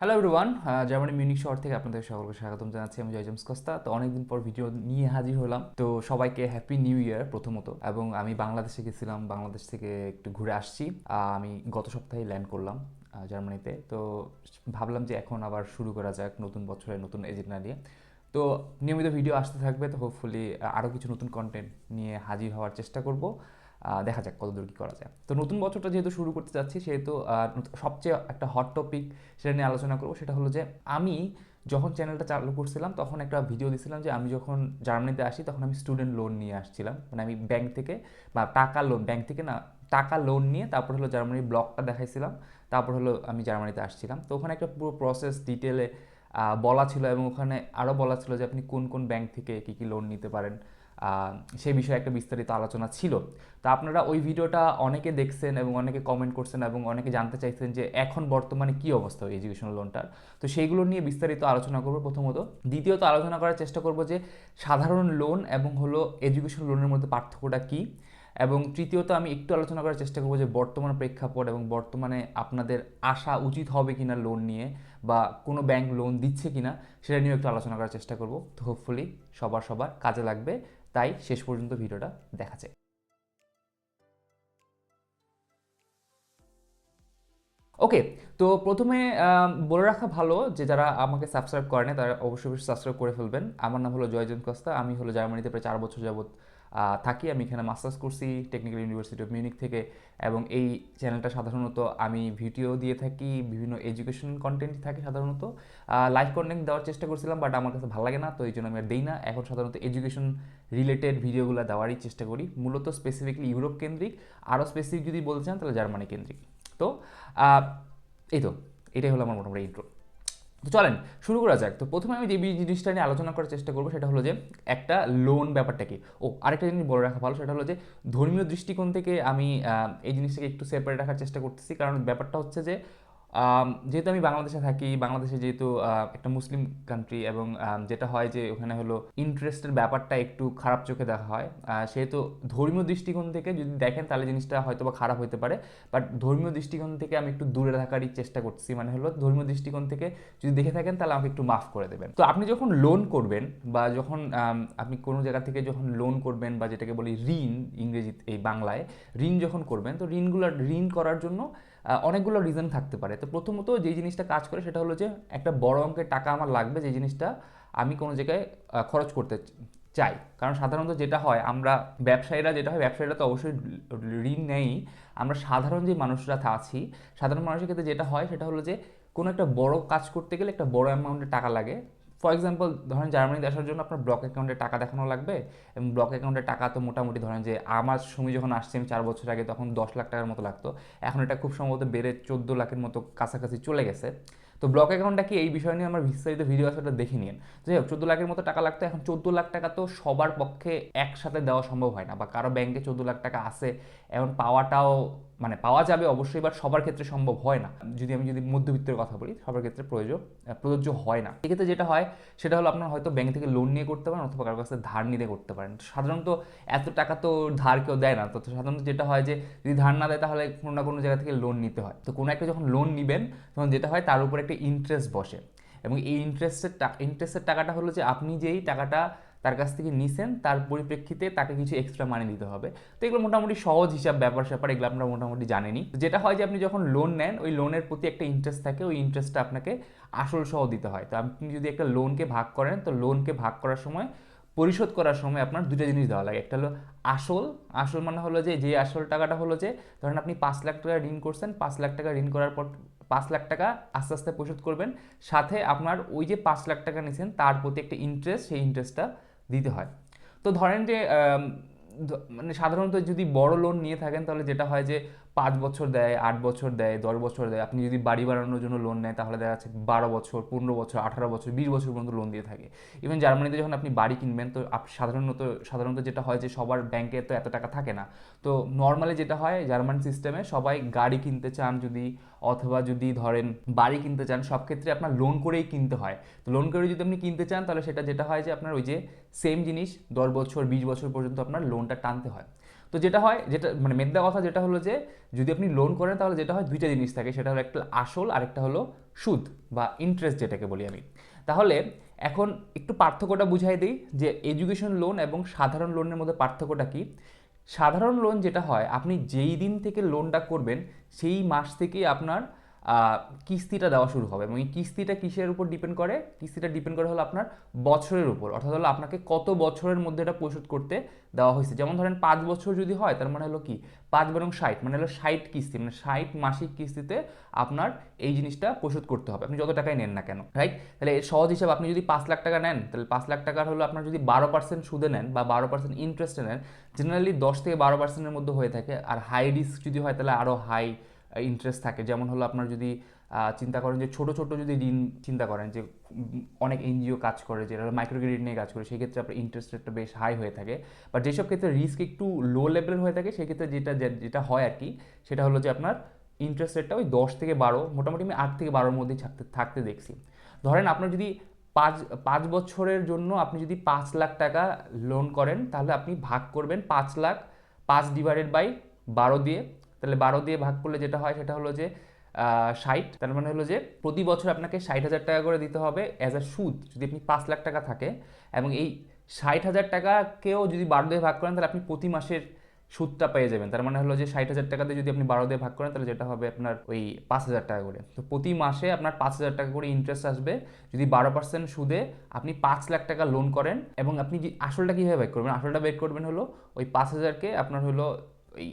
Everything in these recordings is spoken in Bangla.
হ্যালো এভরিওয়ান জার্মানি মিউনিক শহর থেকে আপনাদের সকলকে স্বাগতম জানাচ্ছি। আমি জয় জেমস কস্তা। তো অনেকদিন পর ভিডিও নিয়ে হাজির হলাম। তো সবাইকে হ্যাপি নিউ ইয়ার প্রথমত। এবং আমি বাংলাদেশে গেছিলাম, বাংলাদেশ থেকে একটু ঘুরে আসছি। আমি গত সপ্তাহে ল্যান্ড করলাম জার্মানিতে তো ভাবলাম যে এখন আবার শুরু করা যাক নতুন বছরে নতুন এজেন্ডা নিয়ে। তো নিয়মিত ভিডিও আসতে থাকবে। তো হোপফুলি আরও কিছু নতুন কন্টেন্ট নিয়ে হাজির হওয়ার চেষ্টা করব। দেখা যাক কতদূর কী করা যায়। তো নতুন বছরটা যেহেতু শুরু করতে যাচ্ছি, সেহেতু সবচেয়ে একটা হট টপিক সেটা নিয়ে আলোচনা করব, সেটা হলো যে আমি যখন চ্যানেলটা চালু করছিলাম, তখন একটা ভিডিও দিছিলাম যে আমি যখন জার্মানিতে আসি, তখন আমি স্টুডেন্ট লোন নিয়ে আসছিলাম। মানে আমি ব্যাংক থেকে বা টাকা লোন ব্যাংক থেকে না, টাকা লোন নিয়ে তারপর হলো জার্মানির ব্লগটা দেখাইছিলাম। তারপর হলো আমি জার্মানিতে আসছিলাম। তো ওখানে একটা পুরো প্রসেস ডিটেলে বলা ছিল এবং ওখানে আরও বলা ছিল যে আপনি কোন কোন ব্যাংক থেকে কী কী লোন নিতে পারেন। সেই বিষয়ে একটা বিস্তারিত আলোচনা ছিল। তো আপনারা ওই ভিডিওটা অনেকে দেখছেন এবং অনেকে কমেন্ট করছেন এবং অনেকে জানতে চাইছেন যে এখন বর্তমানে কী অবস্থা এডুকেশন লোনটার তো সেইগুলো নিয়ে বিস্তারিত আলোচনা করব প্রথমত। দ্বিতীয়ত আলোচনা করার চেষ্টা করব যে সাধারণ লোন এবং হলো এডুকেশন লোনের মধ্যে পার্থক্যটা কী? এবং তৃতীয়ত আমি একটু আলোচনা করার চেষ্টা করব যে বর্তমান প্রেক্ষাপট এবং বর্তমানে আপনাদের আসা উচিত হবে কিনা লোন নিয়ে বা কোনো ব্যাংক লোন দিচ্ছে কিনা, সেটা নিয়েও একটু আলোচনা করার চেষ্টা করব। তো হোপফুলি সবার সবার কাজে লাগবে। তাই শেষ পর্যন্ত ভিডিওটা দেখা যায়। ওকে, তো প্রথমে বলে রাখা ভালো যে যারা আমাকে সাবস্ক্রাইব করে না তারা অবশ্যই সাবস্ক্রাইব করে ফেলবেন। আমার নাম হলো জয়জন কস্তা, আমি হলো জার্মানিতে প্রায় চার বছর যাবত থাকি আমি এখানে মাস্টার্স করছি টেকনিক্যাল ইউনিভার্সিটি অফ মিউনিক থেকে এবং এই চ্যানেলটা সাধারণত আমি ভিডিও দিয়ে থাকি, বিভিন্ন এডুকেশন কন্টেন্ট থাকে সাধারণত। লাইভ কন্টেন্ট দেওয়ার চেষ্টা করছিলাম বাট আমার কাছে ভালো লাগে না, তো এই জন্য আমি আর দিই না। এখন সাধারণত এডুকেশন রিলেটেড ভিডিওগুলো দেওয়ারই চেষ্টা করি, মূলত স্পেসিফিকলি ইউরোপ কেন্দ্রিক। আরও স্পেসিফিক যদি বলতে চান তাহলে জার্মানি কেন্দ্রিক। তো এই তো, এটাই হলো আমার মোটামুটি ইন্ট্রো তো চলেন, শুরু করা যাক। তো প্রথমে আমি যে জিনিসটা নিয়ে আলোচনা করার চেষ্টা করব, সেটা হলো যে একটা লোন ব্যাপারটাকে ও, আরেকটা জিনিস বলে রাখা ভালো, সেটা হলো যে ধর্মীয় দৃষ্টিকোণ থেকে আমি এই জিনিসটাকে একটু সেপারেট রাখার চেষ্টা করতেছি। কারণ ব্যাপারটা হচ্ছে যে যেহেতু আমি বাংলাদেশে থাকি, বাংলাদেশে যেহেতু একটা মুসলিম কান্ট্রি এবং যেটা হয় যে ওখানে হলো ইন্টারেস্টের ব্যাপারটা একটু খারাপ চোখে দেখা হয়। সেহেতু ধর্মীয় দৃষ্টিকোণ থেকে যদি দেখেন তাহলে জিনিসটা হয়তো বা খারাপ হতে পারে। বাট ধর্মীয় দৃষ্টিকোণ থেকে আমি একটু দূরে থাকারই চেষ্টা করছি। মানে হলো ধর্মীয় দৃষ্টিকোণ থেকে যদি দেখে থাকেন তাহলে আমাকে একটু মাফ করে দেবেন। তো আপনি যখন লোন করবেন বা যখন আপনি কোনো জায়গা থেকে যখন লোন করবেন বা যেটাকে বলি ঋণ ইংরেজি এই বাংলায়, ঋণ যখন করবেন, তো ঋণগুলো, ঋণ করার জন্য অনেকগুলো রিজন থাকতে পারে। তো প্রথমত যে জিনিসটা কাজ করে সেটা হলো যে একটা বড় অঙ্কের টাকা আমার লাগবে যে জিনিসটা আমি কোনো জায়গায় খরচ করতে চাই। কারণ সাধারণত যেটা হয়, আমরা ব্যবসায়ীরা যেটা হয়, ব্যবসায়ীরা তো অবশ্যই ঋণ নেই। আমরা সাধারণ যে মানুষরা আছি, সাধারণ মানুষের ক্ষেত্রে যেটা হয় সেটা হলো যে কোনো একটা বড় কাজ করতে গেলে একটা বড় অ্যামাউন্টের টাকা লাগে। ফর এক্সাম্পল ধরেন জার্মানিতে আসার জন্য আপনার ব্লক অ্যাকাউন্টে টাকা দেখানো লাগবে এবং ব্লক অ্যাকাউন্টে টাকা তো মোটামুটি ধরেন যে আমার সময় যখন আসছি, আমি চার বছর আগে তখন দশ লাখ টাকার মতো লাগতো। এখন এটা খুব সম্ভবত বেড়ে চোদ্দ লাখের মতো কাছাকাছি চলে গেছে। তো ব্লক অ্যাকাউন্টটা কি এই বিষয় নিয়ে আমার বিস্তারিত ভিডিও আছে ওটা দেখে নিন। যাই হোক চোদ্দ লাখের মতো টাকা লাগতো, এখন চোদ্দ লাখ টাকা তো সবার পক্ষে একসাথে দেওয়া সম্ভব হয় না বা কারও ব্যাংকে চোদ্দ লাখ টাকা আছে, এখন পাওয়াটাও মানে পাওয়া যাবে অবশ্যই বাট সবার ক্ষেত্রে সম্ভব হয় না। যদি আমি যদি মধ্যবিত্তের কথা বলি, সবার ক্ষেত্রে প্রয়োজন প্রযোজ্য হয় না। এক্ষেত্রে যেটা হয়, সেটা হলো আপনার হয়তো ব্যাংক থেকে লোন নিয়ে করতে পারেন অথবা কারোর কাছে ধার নিতে করতে পারেন। সাধারণত এত টাকা তো ধার কেউ দেয় না। তো সাধারণত যেটা হয় যে, যদি ধার না দেয় তাহলে কোনো না কোনো জায়গা থেকে লোন নিতে হয়। তো কোনো একটা যখন লোন নেবেন, তখন যেটা হয়, তার উপর একটা ইন্টারেস্ট বসে। এবং এই ইন্টারেস্টের ইন্টারেস্টের টাকাটা হলো যে, আপনি যেই টাকাটা তার কাছ থেকে নিছেন, তার পরিপ্রেক্ষিতে তাকে কিছু এক্সট্রা মানি দিতে হবে। তো এগুলো মোটামুটি সহজ হিসাব, ব্যাপার স্যাপার, এগুলো আপনারা মোটামুটি জানেনই তো যেটা হয় যে আপনি যখন লোন নেন, ওই লোনের প্রতি একটা ইন্টারেস্ট থাকে, ওই ইন্টারেস্টটা আপনাকে আসল সহ দিতে হয়। তো আপনি যদি একটা লোনকে ভাগ করেন, তো লোনকে ভাগ করার সময়, পরিশোধ করার সময় আপনার দুটো জিনিস দেওয়া লাগে। একটা হলো আসল আসল মানে হলো যে যে আসল টাকাটা হলো যে, ধরেন আপনি পাঁচ লাখ টাকা ঋণ করছেন, পাঁচ লাখ টাকা ঋণ করার পর, পাঁচ লাখ টাকা আস্তে আস্তে পরিশোধ করবেন। সাথে আপনার ওই যে পাঁচ লাখ টাকা নিয়েছেন তার প্রতি একটা ইন্টারেস্ট সেই ইন্টারেস্টটা দিতে হয়। তো ধরেন যে মানে সাধারণত যদি বড় লোন নিয়ে থাকেন, তাহলে যেটা হয় যে পাঁচ বছর দেয়, আট বছর দেয়, দশ বছর দেয়। আপনি যদি বাড়ি বানানোর জন্য লোন নেয়, তাহলে দেখা যাচ্ছে বারো বছর, পনেরো বছর, আঠারো বছর, বিশ বছর পর্যন্ত লোন দিয়ে থাকে। ইভেন জার্মানিতে যখন আপনি বাড়ি কিনবেন, তো সাধারণত সাধারণত যেটা হয় যে সবার ব্যাংকে তো এত টাকা থাকে না। তো নর্মালি যেটা হয় জার্মান সিস্টেমে সবাই গাড়ি কিনতে চান যদি, অথবা যদি ধরেন বাড়ি কিনতে চান, সব ক্ষেত্রে আপনার লোন করেই কিনতে হয়। তো লোন করে যদি আপনি কিনতে চান, তাহলে সেটা যেটা হয় যে আপনার ওই যে সেম জিনিস, দশ বছর, বিশ বছর পর্যন্ত আপনার লোনটা টানতে হয়। তো যেটা হয়, যেটা মানে মেদ্দা কথা যেটা হলো যে, যদি আপনি লোন করেন তাহলে যেটা হয় দুইটা জিনিস থাকে, সেটা হলো একটা আসল আর একটা হলো সুদ বা ইন্টারেস্ট যেটাকে বলি আমি। তাহলে এখন একটু পার্থক্যটা বুঝাই দিই যে এডুকেশন লোন এবং সাধারণ লোনের মধ্যে পার্থক্যটা কি? সাধারণ লোন যেটা হয়, আপনি যেই দিন থেকে লোনটা করবেন, সেই মাস থেকেই আপনার কিস্তিটা দেওয়া শুরু হবে এবং এই কিস্তিটা কিসের উপর ডিপেন্ড করে? কিস্তিটা ডিপেন্ড করে হলো আপনার বছরের উপর, অর্থাৎ হলো আপনাকে কত বছরের মধ্যে এটা পরিশোধ করতে দেওয়া হয়েছে। যেমন ধরেন পাঁচ বছর যদি হয়, তার মানে হলো কি? পাঁচ বরং ষাট মানে হলো ষাট কিস্তি মানে ষাট মাসিক কিস্তিতে আপনার এই জিনিসটা পরিশোধ করতে হবে। আপনি যত টাকাই নেন না কেন রাইট তাহলে সহজ হিসাবে আপনি যদি পাঁচ লাখ টাকা নেন, তাহলে পাঁচ লাখ টাকার হলো আপনার যদি বারো পার্সেন্ট সুদে নেন বা বারো পার্সেন্ট ইন্টারেস্টে নেন জেনারেলি দশ থেকে বারো পার্সেন্টের মধ্যে হয়ে থাকে। আর হাই রিস্ক যদি হয়, তাহলে আরও হাই ইন্টারেস্ট থাকে। যেমন হলো আপনার যদি চিন্তা করেন যে ছোট ছোট যদি ঋণ চিন্তা করেন যে অনেক এনজিও কাজ করে, যেটা মাইক্রো ক্রেডিট নিয়ে কাজ করে, সেই ক্ষেত্রে আপনার ইন্টারেস্ট রেটটা বেশ হাই হয়ে থাকে। বাট যেসব ক্ষেত্রে রিস্ক একটু লো লেভেলের হয়ে থাকে, সেই ক্ষেত্রে যেটা যেটা হয় আর কি, সেটা হলো যে আপনার ইন্টারেস্ট রেটটা ওই দশ থেকে বারো, মোটামুটি আমি আট থেকে বারোর মধ্যেই থাকতে থাকতে দেখছি। ধরেন আপনার যদি পাঁচ পাঁচ বছরের জন্য আপনি যদি পাঁচ লাখ টাকা লোন করেন, তাহলে আপনি ভাগ করবেন পাঁচ লাখ, পাঁচ ডিভাইডেড বাই বারো দিয়ে তাহলে বারো দিয়ে ভাগ করলে যেটা হয় সেটা হলো যে ষাট। তার মানে হলো যে প্রতি বছর আপনাকে ষাট হাজার টাকা করে দিতে হবে অ্যাজ আ সুদ। যদি আপনি পাঁচ লাখ টাকা থাকে এবং এই ষাট হাজার টাকাকেও যদি বারো দিয়ে ভাগ করেন, তাহলে আপনি প্রতি মাসের সুদটা পেয়ে যাবেন। তার মানে হলো যে ষাট হাজার টাকা দিয়ে যদি আপনি বারো দিয়ে ভাগ করেন, তাহলে যেটা হবে আপনার ওই পাঁচ হাজার টাকা করে। তো প্রতি মাসে আপনার পাঁচ হাজার টাকা করে ইন্টারেস্ট আসবে। যদি বারো পার্সেন্ট সুদে আপনি পাঁচ লাখ টাকা লোন করেন এবং আপনি আসলটা কীভাবে বের করবেন? আসলটা বের করবেন হলো ওই পাঁচ হাজারকে আপনার হলো ওই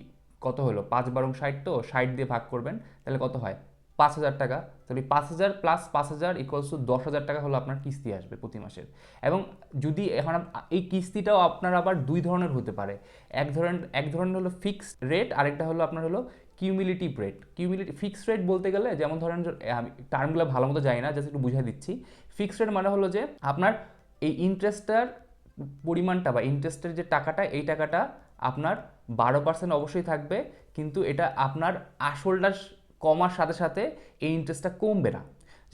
কত হলো? পাঁচ বারং ষাট তো, ষাট দিয়ে ভাগ করবেন, তাহলে কত হয়? পাঁচ হাজার টাকা। তাহলে পাঁচ হাজার প্লাস পাঁচ হাজার ইকুয়ালস টু দশ হাজার টাকা হলো আপনার কিস্তি আসবে প্রতি মাসের। এবং যদি এখন এই কিস্তিটাও আপনার আবার দুই ধরনের হতে পারে। এক ধরনের এক ধরনের হলো ফিক্সড রেট আরেকটা হলো আপনার হলো cumulative rate cumulative fixed rate বলতে গেলে যেমন ধরেন আমি টার্মগুলো ভালো মতো জানি না জাস্ট একটু বুঝাই দিচ্ছি। ফিক্সড রেট মানে হলো যে, আপনার এই ইন্টারেস্টটার পরিমাণটা বা ইন্টারেস্টের যে টাকাটা, এই টাকাটা আপনার বারো পার্সেন্ট অবশ্যই থাকবে, কিন্তু এটা আপনার আসলটা কমার সাথে সাথে এই ইন্টারেস্টটা কমবে না।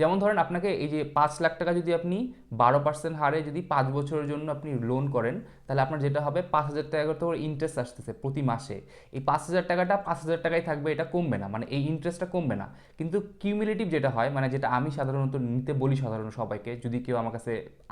যেমন ধরেন আপনাকে এই যে পাঁচ লাখ টাকা যদি আপনি বারো পার্সেন্ট হারে যদি পাঁচ বছরের জন্য আপনি লোন করেন, তাহলে আপনার যেটা হবে পাঁচ হাজার টাকা তো ইন্টারেস্ট আসতেছে প্রতি মাসে। এই পাঁচ হাজার টাকাটা পাঁচ হাজার টাকাই থাকবে, এটা কমবে না। মানে এই ইন্টারেস্টটা কমবে না। কিন্তু কিউমিলেটিভ যেটা হয় মানে যেটা আমি সাধারণত নিতে বলি সাধারণ সবাইকে, যদি কেউ আমার কাছে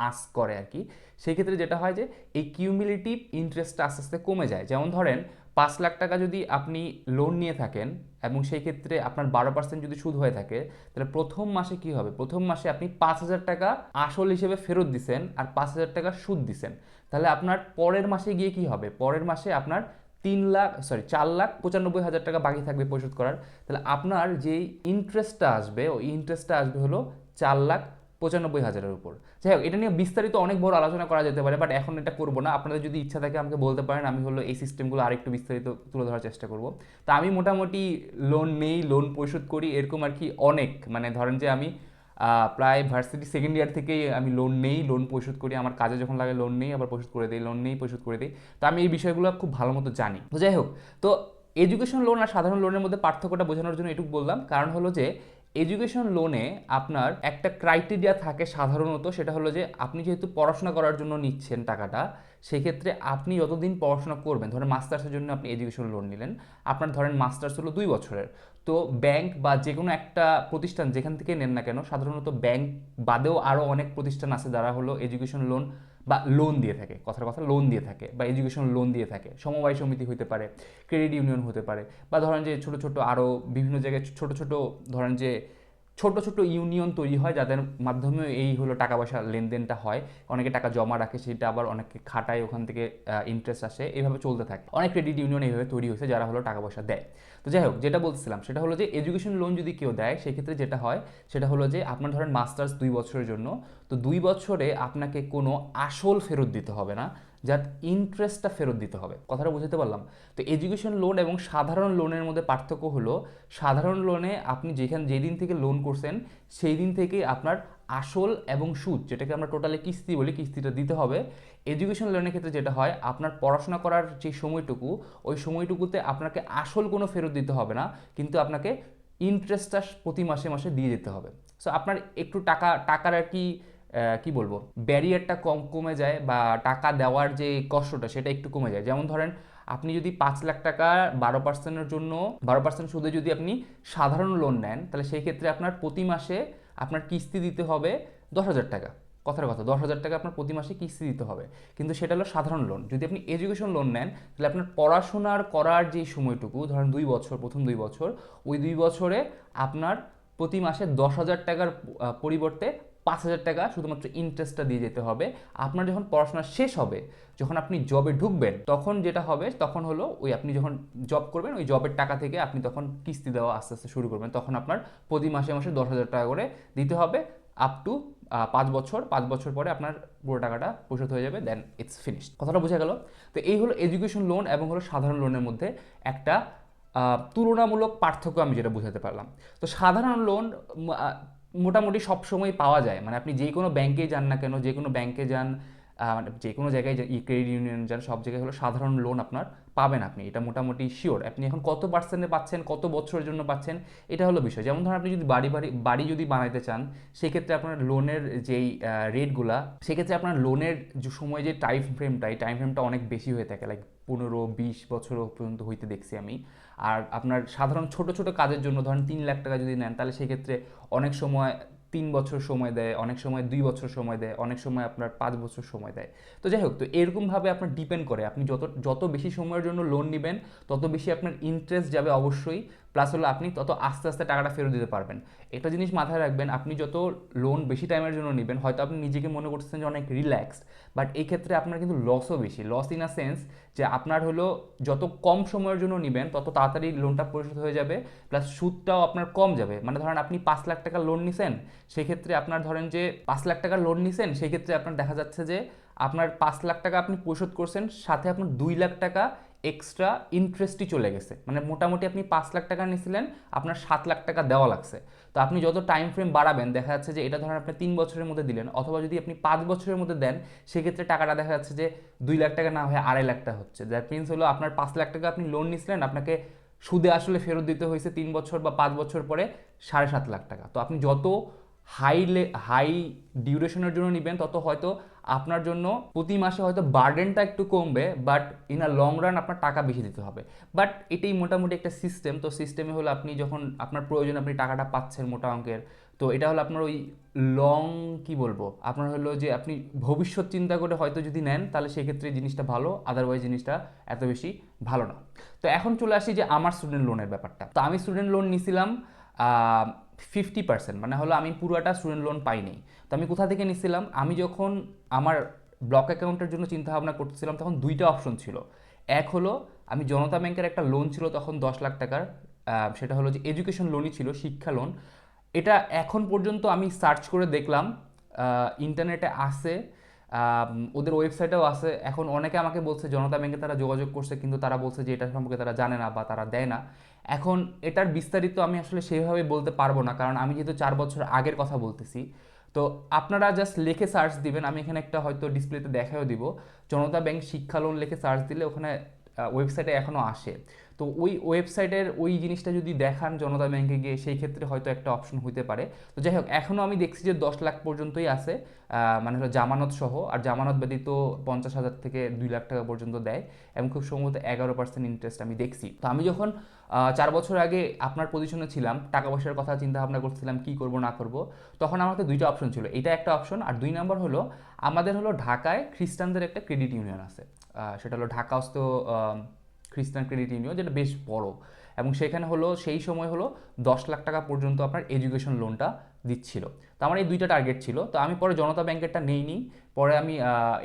আস করে আর কি, সেই ক্ষেত্রে যেটা হয় যে, এই কিউমিলেটিভ ইন্টারেস্টটা আস্তে আস্তে কমে যায়। যেমন ধরেন পাঁচ লাখ টাকা যদি আপনি লোন নিয়ে থাকেন এবং সেই ক্ষেত্রে আপনার বারো পার্সেন্ট যদি সুদ হয়ে থাকে, তাহলে প্রথম মাসে কি হবে? প্রথম মাসে আপনি পাঁচ হাজার টাকা আসল হিসেবে ফেরত দিছেন আর পাঁচ হাজার টাকা সুদ দিছেন। তাহলে আপনার পরের মাসে গিয়ে কি হবে? পরের মাসে আপনার তিন লাখ সরি চার লাখ পঁচানব্বই হাজার টাকা বাকি থাকবে পরিশোধ করার। তাহলে আপনার যেই ইন্টারেস্টটা আসবে, ওই ইন্টারেস্টটা আসবে হলো চার লাখ পঁচানব্বই হাজারের উপর। যাই হোক, এটা নিয়ে বিস্তারিত অনেক বড় আলোচনা করা যেতে পারে বাট এখন এটা করব না। আপনাদের যদি ইচ্ছা থাকে আমাকে বলতে পারেন, আমি হলো এই সিস্টেমগুলো আরেকটু বিস্তারিত তুলে ধরার চেষ্টা করব। তা আমি মোটামুটি লোন নেই লোন পরিশোধ করি, এরকম আর কি অনেক। মানে ধরেন যে আমি প্রায় ভার্সিটি সেকেন্ড ইয়ার থেকেই আমি লোন নেই লোন পরিশোধ করি। আমার কাজে যখন লাগে লোন নেই, আবার পরিশোধ করে দিই লোন নেই, পরিশোধ করে দিই। তো আমি এই বিষয়গুলো খুব ভালো মতো জানি। তো যাই হোক, তো এডুকেশন লোন আর সাধারণ লোনের মধ্যে পার্থক্যটা বোঝানোর জন্য এটুকু বললাম। কারণ হলো যে এডুকেশন লোনে আপনার একটা ক্রাইটেরিয়া থাকে সাধারণত, সেটা হলো যে আপনি যেহেতু পড়াশোনা করার জন্য নিচ্ছেন টাকাটা, সেক্ষেত্রে আপনি যতদিন পড়াশোনা করবেন, ধরেন মাস্টার্সের জন্য আপনি এডুকেশন লোন নিলেন, আপনার ধরেন মাস্টার্স হলো দুই বছরের। তো ব্যাংক বা যে কোনো একটা প্রতিষ্ঠান যেখান থেকে নেন না কেন, সাধারণত ব্যাংক বাদেও আরও অনেক প্রতিষ্ঠান আছে যারা হলো এডুকেশন লোন বা লোন দিয়ে থাকে, কথার কথা লোন দিয়ে থাকে বা এডুকেশন লোন দিয়ে থাকে, সমবায় সমিতি হতে পারে ক্রেডিট ইউনিয়ন হতে পারে বা ধরেন যে ছোট ছোট আরও বিভিন্ন জায়গায় ছোট ছোট ধরেন যে ছোট ছোট ইউনিয়ন তৈরি হয় যাদের মাধ্যমে এই হলো টাকা পয়সা লেনদেনটা হয়। অনেকে টাকা জমা রাখে, সেটা আবার অনেকে খাটায়, ওখান থেকে ইন্টারেস্ট আসে। এইভাবে চলতে থাকে। অনেক ক্রেডিট ইউনিয়ন এইভাবে তৈরি হয়েছে যারা হলো টাকা পয়সা দেয়। তো যাই হোক, যেটা বলছিলাম, সেটা হলো যে এডুকেশন লোন যদি কেউ দেয়, সেক্ষেত্রে যেটা হয়, সেটা হলো যে আপনার ধরেন মাস্টার্স দুই বছরের জন্য, তো দুই বছরে আপনাকে কোনো আসল ফেরত দিতে হবে না। যার ইন্টারেস্টটা ফেরত দিতে হবে। কথাটা বুঝতে পারলাম? তো এডুকেশন লোন এবং সাধারণ লোনের মধ্যে পার্থক্য হলো, সাধারণ লোনে আপনি যেখানে, যেদিন থেকে লোন করছেন সেই দিন থেকে আপনার আসল এবং সুদ, যেটাকে আমরা টোটালি কিস্তি বলি, কিস্তিটা দিতে হবে। এডুকেশন লোনের ক্ষেত্রে যেটা হয়, আপনার পড়াশোনা করার যে সময়টুকু, ওই সময়টুকুতে আপনাকে আসল কোনো ফেরত দিতে হবে না, কিন্তু আপনাকে ইন্টারেস্টটা প্রতি মাসে মাসে দিয়ে যেতে হবে। সো আপনার একটু টাকা, টাকার আর কি কি বলব? ব্যারিয়ারটা কম কমে যায় বা টাকা দেওয়ার যে কষ্টটা সেটা একটু কমে যায়। যেমন ধরেন, আপনি যদি পাঁচ লাখ টাকা বারো পার্সেন্টের জন্য, বারো পার্সেন্ট সুদে যদি আপনি সাধারণ লোন নেন, তাহলে সেই ক্ষেত্রে আপনার প্রতি মাসে আপনার কিস্তি দিতে হবে দশ হাজার টাকা। কথার কথা, দশ হাজার টাকা আপনার প্রতি মাসে কিস্তি দিতে হবে। কিন্তু সেটা হলো সাধারণ লোন যদি আপনি এডুকেশন লোন নেন, তাহলে আপনার পড়াশোনার করার যে সময়টুকু, ধরেন দুই বছর, প্রথম দুই বছর, ওই দুই বছরে আপনার প্রতি মাসে দশ হাজার টাকার পরিবর্তে পাঁচ হাজার টাকা শুধুমাত্র ইন্টারেস্টটা দিয়ে যেতে হবে। আপনার যখন পড়াশোনা শেষ হবে, যখন আপনি জবে ঢুকবেন, তখন যেটা হবে, তখন হলো ওই আপনি যখন জব করবেন, ওই জবের টাকা থেকে আপনি তখন কিস্তি দেওয়া আস্তে আস্তে শুরু করবেন। তখন আপনার প্রতি মাসে মাসে দশ হাজার টাকা করে দিতে হবে আপ টু পাঁচ বছর। পাঁচ বছর পরে আপনার পুরো টাকাটা পরিশোধ হয়ে যাবে দেন ইটস ফিনিশড কথাটা বোঝা গেল? তো এই হলো এডুকেশন লোন এবং হলো সাধারণ লোনের মধ্যে একটা তুলনামূলক পার্থক্য আমি যেটা বুঝাতে পারলাম। তো সাধারণ লোন মোটামুটি সব সময় পাওয়া যায়। মানে আপনি যে কোনো ব্যাংকে যান না কেন, যে কোনো ব্যাংকে যান মানে যে কোনো জায়গায় ই ক্রেডিট ইউনিয়ন যান, সব জায়গায় হলো সাধারণ লোন আপনার পাবেন আপনি। এটা মোটামুটি শিওর আপনি এখন কত পার্সেন্টে পাচ্ছেন, কত বছরের জন্য পাচ্ছেন, এটা হলো বিষয়। যেমন ধরুন আপনি যদি বাড়ি বাড়ি বাড়ি যদি বানাইতে চান, সেক্ষেত্রে আপনার লোনের যেই রেটগুলা সেক্ষেত্রে আপনার লোনের যে সময় যে টাইম ফ্রেমটা এই টাইম ফ্রেমটা অনেক বেশি হয়ে থাকে। লাইক পনেরো, বিশ বছর পর্যন্ত হইতে দেখছি আমি। আর আপনার সাধারণ ছোট ছোট কাজের জন্য ধরেন তিন লাখ টাকা যদি নেন, তাহলে সেক্ষেত্রে অনেক সময় তিন বছর সময় দেয়, অনেক সময় দুই বছর সময় দেয়, অনেক সময় আপনার পাঁচ বছর সময় দেয়। তো যাই হোক, তো এরকমভাবে আপনার ডিপেন্ড করে। আপনি যত যত বেশি সময়ের জন্য লোন নেবেন, তত বেশি আপনার ইন্টারেস্ট যাবে অবশ্যই। প্লাস হলো আপনি তত আস্তে আস্তে টাকাটা ফেরত দিতে পারবেন। একটা জিনিস মাথায় রাখবেন, আপনি যত লোন বেশি টাইমের জন্য নেবেন, হয়তো আপনি নিজেকে মনে করতেছেন যে অনেক রিল্যাক্সড বাট এই ক্ষেত্রে আপনার কিন্তু লসও বেশি। লস ইন আ সেন্স যে আপনার হলো যত কম সময়ের জন্য নেবেন, তত তাড়াতাড়ি লোনটা পরিশোধ হয়ে যাবে প্লাস সুদটাও আপনার কম যাবে। মানে ধরেন আপনি পাঁচ লাখ টাকা লোন নিছেন, সেক্ষেত্রে আপনার ধরেন যে পাঁচ লাখ টাকা লোন নিছেন, সেক্ষেত্রে আপনার দেখা যাচ্ছে যে আপনার পাঁচ লাখ টাকা আপনি পরিশোধ করছেন, সাথে আপনার দুই লাখ টাকা এক্সট্রা ইন্টারেস্টই চলে গেছে। মানে মোটামুটি আপনি পাঁচ লাখ টাকা নিয়েছিলেন, আপনার সাত লাখ টাকা দেওয়া লাগছে। তো আপনি যত টাইম ফ্রেম বাড়াবেন, দেখা যাচ্ছে যে এটা ধরেন আপনি তিন বছরের মধ্যে দিলেন, অথবা যদি আপনি পাঁচ বছরের মধ্যে দেন, সেক্ষেত্রে টাকাটা দেখা যাচ্ছে যে দুই লাখ টাকা না হয়ে আড়াই লাখ টাকা হচ্ছে। দ্যাট মিনস হলো আপনার পাঁচ লাখ টাকা আপনি লোন নিয়েছিলেন, আপনাকে সুদে আসলে ফেরত দিতে হয়েছে তিন বছর বা পাঁচ বছর পরে সাড়ে সাত লাখ টাকা। তো আপনি যত হাই হাই ডিউরেশনের জন্য নেবেন, তত হয়তো আপনার জন্য প্রতি মাসে হয়তো বার্ডেনটা একটু কমবে but in a long run আপনার টাকা বেশি দিতে হবে। বাট এটাই মোটামুটি একটা সিস্টেম তো সিস্টেমে হলো আপনি যখন আপনার প্রয়োজন, আপনি টাকাটা পাচ্ছেন মোটা অঙ্কের, তো এটা হলো আপনার ওই লং কি বলব? আপনার হলো যে আপনি ভবিষ্যৎ চিন্তা করে হয়তো যদি নেন, তাহলে সেক্ষেত্রে জিনিসটা ভালো আদারওয়াইজ জিনিসটা এত বেশি ভালো না। তো এখন চলে আসি যে আমার স্টুডেন্ট লোনের ব্যাপারটা। তো আমি স্টুডেন্ট লোন নিছিলাম ফিফটি পার্সেন্ট মানে হলো আমি পুরোটা স্টুডেন্ট লোন পাইনি। তো আমি কোথা থেকে নিছিলাম? আমি যখন আমার ব্লক অ্যাকাউন্টের জন্য চিন্তা ভাবনা করতেছিলাম, তখন দুইটা অপশন ছিল। এক হলো, আমি জনতা ব্যাংকের একটা লোন ছিল তখন দশ লাখ টাকার সেটা হলো যে এডুকেশন লোনই ছিল, শিক্ষা লোন এটা এখন পর্যন্ত আমি সার্চ করে দেখলাম ইন্টারনেটে আছে ওদের ওয়েবসাইটেও আছে। এখন অনেকে আমাকে বলছে, জনতা ব্যাংকে তারা যোগাযোগ করছে, কিন্তু তারা বলছে যে এটা সম্পর্কে তারা জানে না বা তারা দেয় না। এখন এটার বিস্তারিত আমি আসলে সেইভাবে বলতে পারব না, কারণ আমি যেহেতু চার বছর আগের কথা বলতেছি। তো আপনারা জাস্ট লেখে সার্চ দিবেন, আমি এখানে একটা হয়তো ডিসপ্লেতে দেখাও দিব। জনতা ব্যাংক শিক্ষা লোন লেখে সার্চ দিলে ওখানে ওয়েবসাইটে এখনও আসে। তো ওই ওয়েবসাইটের ওই জিনিসটা যদি দেখান জনতা ব্যাংকে গিয়ে, সেই ক্ষেত্রে হয়তো একটা অপশন হতে পারে। তো যাই হোক এখনও আমি দেখছি যে দশ লাখ পর্যন্তই আছে মানে হলো জামানত সহ, আর জামানত ব্যতীত পঞ্চাশ হাজার থেকে দুই লাখ টাকা পর্যন্ত দেয়, এবং খুব সম্ভবত এগারো পার্সেন্ট ইন্টারেস্ট আমি দেখছি। তো আমি যখন চার বছর আগে আপনার পজিশনে ছিলাম, টাকা পয়সার কথা চিন্তা ভাবনা করছিলাম, কি করব, না করব, তখন হাতে দুইটা অপশন ছিল। এটা একটা অপশন আর দুই নম্বর হলো, আমাদের হলো ঢাকায় খ্রিস্টানদের একটা ক্রেডিট ইউনিয়ন আছে। সেটা হলো ঢাকা হস্ত খ্রিস্টান ক্রেডিট ইউনিয়ন যেটা বেশ বড়। এবং সেখানে হলো, সেই সময় হলো দশ লাখ টাকা পর্যন্ত আপনার এডুকেশন লোনটা দিচ্ছিল। তো আমার এই দুইটা টার্গেট ছিল। তো আমি পরে জনতা ব্যাংকেরটা নেইনি। পরে আমি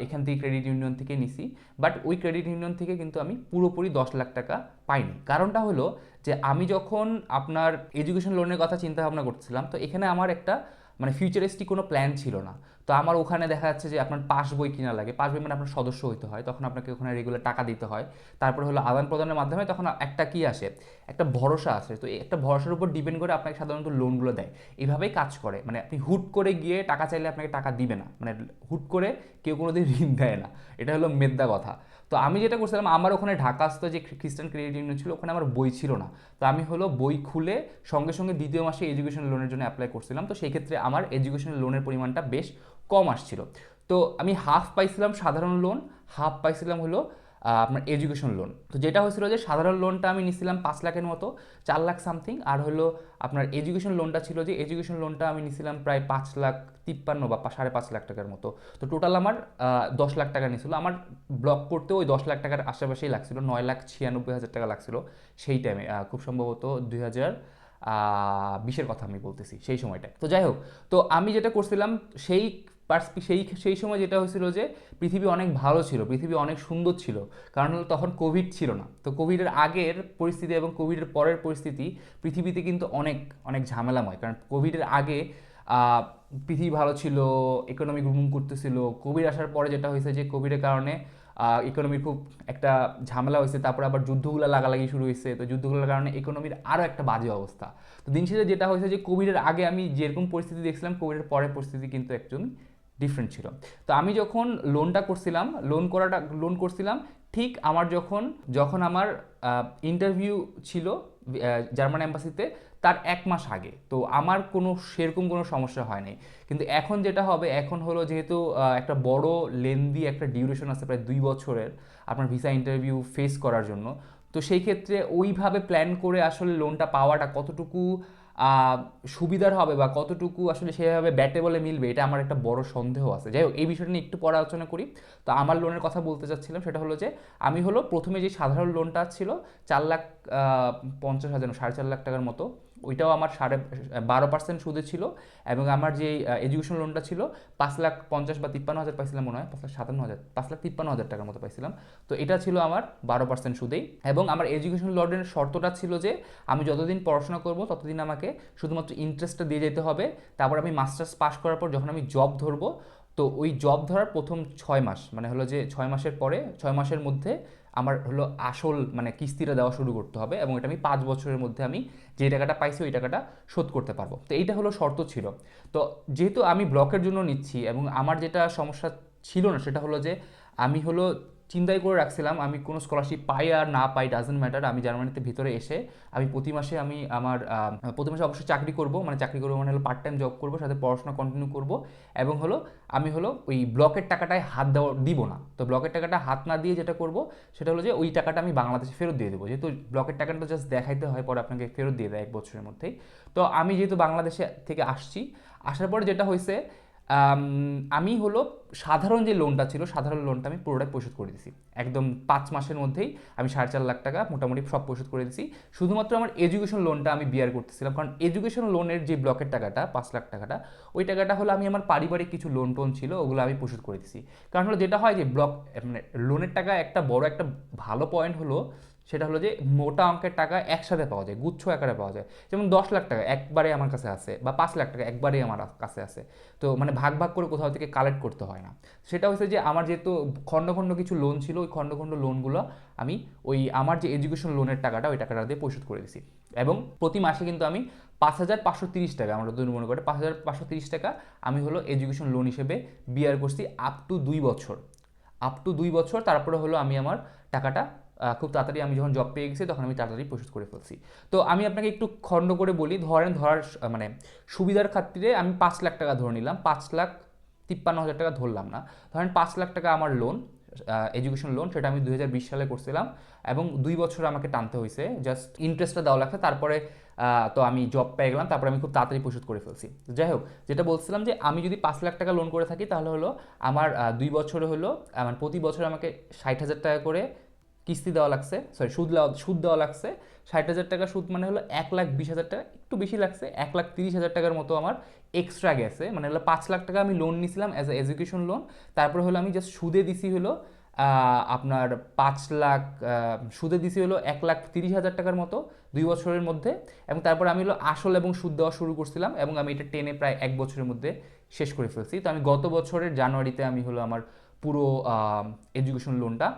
এখান থেকে ক্রেডিট ইউনিয়ন থেকে নিছি। বাট ওই ক্রেডিট ইউনিয়ন থেকে কিন্তু আমি পুরোপুরি দশ লাখ টাকা পাইনি। কারণটা হলো যে, আমি যখন আপনার এডুকেশন লোনের কথা চিন্তা ভাবনা করছিলাম, তো এখানে আমার একটা মানে ফিউচারিস্টিক কোনো প্ল্যান ছিল না। তো আমার ওখানে দেখা যাচ্ছে যে আপনার পাস বই কিনা লাগে। পাস বই মানে আপনার সদস্য হইতে হয়। তখন আপনাকে ওখানে রেগুলার টাকা দিতে হয়। তারপরে হলো আদান প্রদানের মাধ্যমে তখন একটা কি আসে? একটা ভরসা আসে। তো একটা ভরসার উপর ডিপেন্ড করে আপনাকে সাধারণত লোনগুলো দেয়। এইভাবেই কাজ করে। মানে আপনি হুট করে গিয়ে টাকা চাইলে আপনাকে টাকা দিবে না। মানে হুট করে কেউ কোনো দিন ঋণ দেয় না। এটা হলো মেদ্দা কথা। তো আমি যেটা করছিলাম, আমার ওখানে ঢাকাস্থ যে খ্রিস্টান ক্রেডিট ইউনিয়ন ছিল, ওখানে আমার বই ছিল না। তো আমি হলো বই খুলে সঙ্গে সঙ্গে দ্বিতীয় মাসে এডুকেশন লোনের জন্য অ্যাপ্লাই করছিলাম। তো সেই ক্ষেত্রে আমার এডুকেশন লোনের পরিমাণটা বেশ কম আসছিল। তো আমি হাফ পাইছিলাম সাধারণ লোন হাফ পাইছিলাম হলো আপনার এডুকেশন লোন তো যেটা হয়েছিল যে সাধারণ লোনটা আমি নিছিলাম পাঁচ লাখের মতো, চার লাখ সামথিং আর হলো আপনার এডুকেশন লোনটা ছিল যে এডুকেশন লোনটা আমি নিছিলাম প্রায় পাঁচ লাখ তিপ্পান্ন বা সাড়ে পাঁচ লাখ টাকার মতো। তো টোটাল আমার দশ লাখ টাকা নিয়েছিল আমার ব্লক করতে ওই দশ লাখ টাকার আশেপাশেই লাগছিল, নয় লাখ ছিয়ানব্বই হাজার টাকা লাগছিল সেই টাইমে খুব সম্ভবত দুই হাজার বিশের কথা আমি বলতেছি সেই সময়টা তো যাই হোক, তো আমি যেটা করছিলাম, সেই সেই সেই সময় যেটা হয়েছিল যে পৃথিবী অনেক ভালো ছিল, পৃথিবী অনেক সুন্দর ছিল। কারণ হলো তখন কোভিড ছিল না। তো কোভিডের আগের পরিস্থিতি এবং কোভিডের পরের পরিস্থিতি পৃথিবীতে কিন্তু অনেক অনেক ঝামেলাময়। কারণ কোভিডের আগে পৃথিবী ভালো ছিল ইকোনমি গ্রুমিং করতেছিল। কোভিড আসার পরে যেটা হয়েছে যে কোভিডের কারণে ইকোনমি খুব একটা ঝামেলা হয়েছে। তারপরে আবার যুদ্ধগুলো লাগালাগি শুরু হয়েছে। তো যুদ্ধগুলোর কারণে ইকোনমির আরও একটা বাজে অবস্থা। তো দিন শেষে যেটা হয়েছে যে কোভিডের আগে আমি যেরকম পরিস্থিতি দেখছিলাম কোভিডের পরের পরিস্থিতি কিন্তু একজন ডিফারেন্ট ছিল। তো আমি যখন লোনটা করছিলাম লোন করাটা লোন করছিলাম, ঠিক আমার যখন যখন আমার ইন্টারভিউ ছিল জার্মান এম্বাসিতে তার এক মাস আগে। তো আমার কোনো, সেরকম কোনো সমস্যা হয়নি। কিন্তু এখন যেটা হবে, এখন হলো যেহেতু একটা বড় লেন্দি একটা ডিউরেশন আছে, প্রায় দুই বছরের আপনার ভিসা ইন্টারভিউ ফেস করার জন্য, তো সেই ক্ষেত্রে ওইভাবে প্ল্যান করে আসলে লোনটা পাওয়াটা কতটুকু সুবিধার হবে বা কতটুকু আসলে সেভাবে ব্যাটে বলে মিলবে, এটা আমার একটা বড় সন্দেহ আছে। যাই হোক, এই বিষয়টা নিয়ে একটু পরে আলোচনা করি। তো আমার লোনের কথা বলতে চাচ্ছিলাম, সেটা হলো যে, আমি হলো প্রথমে যে সাধারণ লোনটা ছিল, চার লাখ পঞ্চাশ হাজার, সাড়ে চার লাখ টাকার মতো ওইটাও আমার সাড়ে বারো পার্সেন্ট সুদে ছিল এবং আমার যে এডুকেশন লোনটা ছিল, পাঁচ লাখ পঞ্চাশ বা তিপ্পান্ন হাজার পাইছিলাম মনে হয়, পাঁচ লাখ সাতান্ন হাজার, পাঁচ লাখ তিপ্পান্ন হাজার টাকার মতো পাইছিলাম। তো এটা ছিল আমার বারো পার্সেন্ট সুদেই এবং আমার এডুকেশন লোনের শর্তটা ছিল যে আমি যতদিন পড়াশোনা করব, ততদিন আমাকে শুধুমাত্র ইন্টারেস্টটা দিয়ে যেতে হবে। তারপর আমি মাস্টার্স পাস করার পর যখন আমি জব ধরবো, তো ওই জব ধরার প্রথম ছয় মাস মানে হলো যে ছয় মাসের পরে, ছয় মাসের মধ্যে আমার হলো আসল মানে কিস্তিটা দেওয়া শুরু করতে হবে এবং এটা আমি পাঁচ বছরের মধ্যে আমি যে টাকাটা পাইছি ওই টাকাটা শোধ করতে পারব। তো এইটা হলো শর্ত ছিল। তো যেহেতু আমি ব্লকের জন্য নিচ্ছি এবং আমার যেটা সমস্যা ছিল না সেটা হলো যে আমি হলো চিন্তাই করে রাখছিলাম, আমি কোনো স্কলারশিপ পাই আর না পাই ডাজেন্ট ম্যাটার আমি জার্মানিতে ভিতরে এসে, আমি প্রতি মাসে আমি আমার প্রতি মাসে অবশ্যই চাকরি করব মানে চাকরি করব মানে হলো পার্ট টাইম জব করব, সাথে পড়াশোনা কন্টিনিউ করব, এবং হলো আমি হলো ওই ব্লকের টাকাটায় হাত দেওয়া, দিব না। তো ব্লকের টাকাটা হাত না দিয়ে যেটা করব, সেটা হলো যে ওই টাকাটা আমি বাংলাদেশে ফেরত দিয়ে দেবো। যেহেতু ব্লকের টাকাটা জাস্ট দেখাইতে হয়, পরে আপনাকে ফেরত দিয়ে দেয় এক বছরের মধ্যেই। তো আমি যেহেতু বাংলাদেশে থেকে আসছি, আসার পরে যেটা হয়েছে আম, হলো সাধারণ যে লোনটা ছিল সাধারণ লোনটা আমি পুরোটাই পরিশোধ করে দিছি। একদম পাঁচ মাসের মধ্যেই আমি সাড়ে চার লাখ টাকা মোটামুটি সব পরিশোধ করে দিছি। শুধুমাত্র আমার এডুকেশন লোনটা আমি বিয়ার করতেছিলাম কারণ এডুকেশন লোনের যে ব্লকের টাকাটা পাঁচ লাখ টাকাটা ওই টাকাটা হলো আমি আমার পারিবারিক কিছু লোন টোন ছিল ওগুলো আমি পরিশোধ করে দিছি। কারণ হলো যেটা হয় যে ব্লক মানে লোনের টাকা একটা বড় একটা ভালো পয়েন্ট হলো সেটা হলো যে মোটা অঙ্কের টাকা একসাথে পাওয়া যায়, গুচ্ছ আকারে পাওয়া যায়। যেমন দশ লাখ টাকা একবারে আমার কাছে আছে বা পাঁচ লাখ টাকা একবারেই আমার কাছে আছে। তো মানে ভাগ ভাগ করে কোথাও থেকে কালেক্ট করতে হয় না। সেটা হচ্ছে যে আমার যেহেতু খণ্ড খণ্ড কিছু লোন ছিল, ওই খণ্ড খণ্ড লোনগুলো আমি ওই আমার যে এডুকেশন লোনের টাকাটা ওই টাকাটা দিয়ে পরিশোধ করে দিছি। এবং প্রতি মাসে কিন্তু আমি পাঁচ হাজার পাঁচশো তিরিশ টাকা, আমরা যদি মনে করে পাঁচ হাজার পাঁচশো তিরিশ টাকা আমি হলো এডুকেশন লোন হিসেবে বিয়ার করছি আপ টু দুই বছর। আপ টু দুই বছর, তারপরে হলো আমি আমার টাকাটা খুব তাড়াতাড়ি আমি যখন জব পেয়ে গেছি, তখন আমি তাড়াতাড়ি পরিশোধ করে ফেলছি। তো আমি আপনাকে একটু খণ্ড করে বলি, ধরেন ধরার মানে সুবিধার খাতিরে আমি পাঁচ লাখ টাকা ধরে নিলাম, পাঁচ লাখ তিপ্পান্ন হাজার টাকা ধরলাম না। ধরেন পাঁচ লাখ টাকা আমার লোন এডুকেশন লোন সেটা আমি দু হাজার বিশ সালে করছিলাম এবং দুই বছর আমাকে টানতে হয়েছে জাস্ট ইন্টারেস্টটা দেওয়া লাগছে, তারপরে তো আমি জব পেয়ে গেলাম, তারপরে আমি খুব তাড়াতাড়ি পরিশোধ করে ফেলছি। যাই হোক, যেটা বলছিলাম যে আমি যদি পাঁচ লাখ টাকা লোন করে থাকি, তাহলে হলো আমার দুই বছরে হলো, আমার প্রতি বছর আমাকে ষাট হাজার টাকা করে কিস্তি দেওয়া লাগছে সরি সুদ সুদ দেওয়া লাগছে। ষাট হাজার টাকা সুদ মানে হলো এক লাখ বিশ হাজার টাকা, একটু বেশি লাগছে, এক লাখ তিরিশ হাজার টাকার মতো আমার এক্সট্রা গেছে। মানে হলো পাঁচ লাখ টাকা আমি লোন নিয়েছিলাম অ্যাজ এ এডুকেশন লোন তারপরে হলো আমি জাস্ট সুদে দিছি হলো আপনার পাঁচ লাখ সুদে দিছি হলো এক লাখ তিরিশ হাজার টাকার মতো দুই বছরের মধ্যে। এবং তারপর আমি হলো আসল এবং সুদ দেওয়া শুরু করছিলাম এবং আমি এটা টেনে প্রায় এক বছরের মধ্যে শেষ করে ফেলছি। তো আমি গত বছরের জানুয়ারিতে আমি হলো আমার পুরো এডুকেশন লোনটা